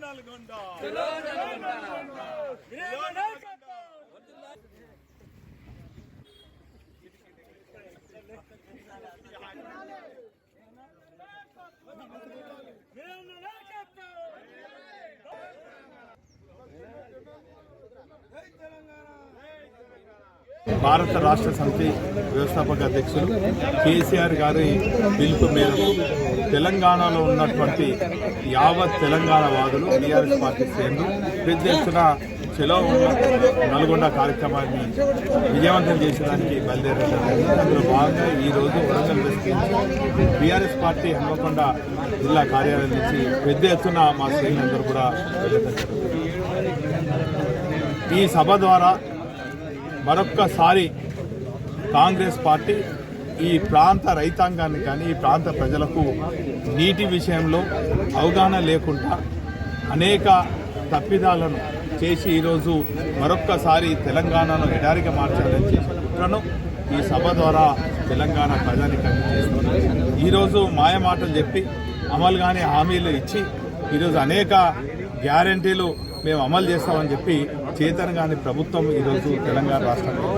నల్గొండ భారత రాష్ట్ర సమితి వ్యవస్థాపక అధ్యక్షులు కేసీఆర్ గారి పిలుపు మేరకు తెలంగాణలో ఉన్నటువంటి యావత్ తెలంగాణ వాదులు టీఆర్ఎస్ పార్టీ శ్రేణులు పెద్ద ఎత్తున చెలో నల్గొండ కార్యక్రమాన్ని విజయవంతం చేసేదానికి బయలుదేరారు అందులో భాగంగా ఈరోజు Warangal west TRS party Hanamkonda జిల్లా కార్యాలయం నుంచి పెద్ద ఎత్తున మా శ్రేణులందరూ కూడా ఈ సభ ద్వారా మరొక్కసారి కాంగ్రెస్ పార్టీ ఈ ప్రాంత రైతాంగాన్ని కానీ ఈ ప్రాంత ప్రజలకు నీటి విషయంలో అవగాహన లేకుండా అనేక తప్పిదాలను చేసి ఈరోజు మరొక్కసారి తెలంగాణను ఎడారిగా మార్చాలని చేసిన కుట్రను ఈ సభ ద్వారా తెలంగాణ ప్రజానికి చేస్తున్నారు. ఈరోజు మాయమాటలు చెప్పి అమలు కాని హామీలు ఇచ్చి ఈరోజు అనేక గ్యారంటీలు మేము అమలు చేస్తామని చెప్పి చేతనగాని ప్రభుత్వం ఈరోజు తెలంగాణ రాష్ట్రంలో